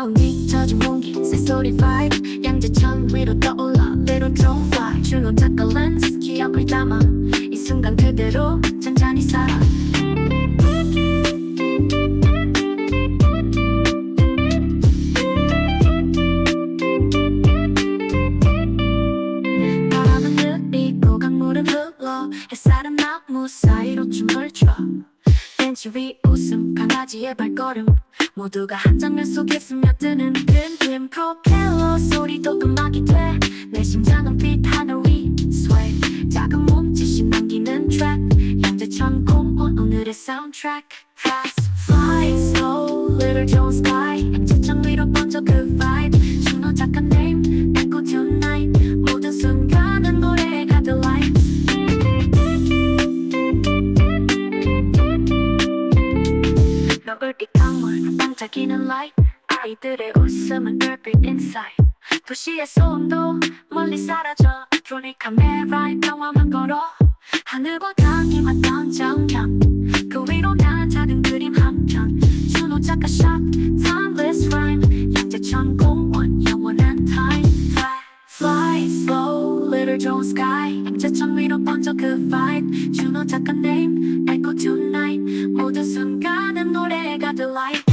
아름다운 잊혀진 공기 새소리 vibe. 양재천 위로 떠올라 때론 drone fly. 줄로 작가 렌즈 기억을 담아 이 순간 그대로 잔잔히 살아. 바람은 흐리고 강물은 흘러 햇살은 나무 사이로 춤을 춰. 위 웃음 강아지의 발걸음. 모두가 한 장면 속에 스며드는 빈빈 프로펠러 소리도 음악이 돼. 내 심장은 빛 하늘 위 sway 작은 몸짓이 남기는 트랙 양재천 공원 오늘의 soundtrack. Fast fly slow little Joe sky 노을빛 강물 반짝이는 light. 아이들의 웃음은 별빛 inside 도시의 소음도 멀리 사라져. 드론이 카메라에 평화만 걸어. 하늘과 강이 맞닿은 little Joe sky 양재천 위로 번져 그 vibe 준호 작가 name echo tonight 모든 순간은 노래가 the light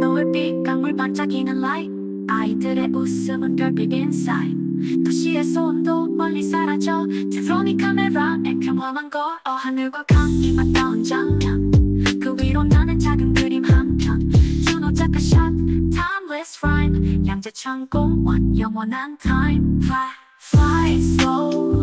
노을빛 강물 반짝이는 light 아이들의 웃음은 별빛 inside 도시의 소음도 멀리 사라져. 드론이 카메라에 평화만 걸어 하늘과 강이 맞닿은 장면 그 위로 나는 작은 그림 한편. 준호 작가 샷 timeless rhyme. 양재천 공원 영원한 time. Fly fly slow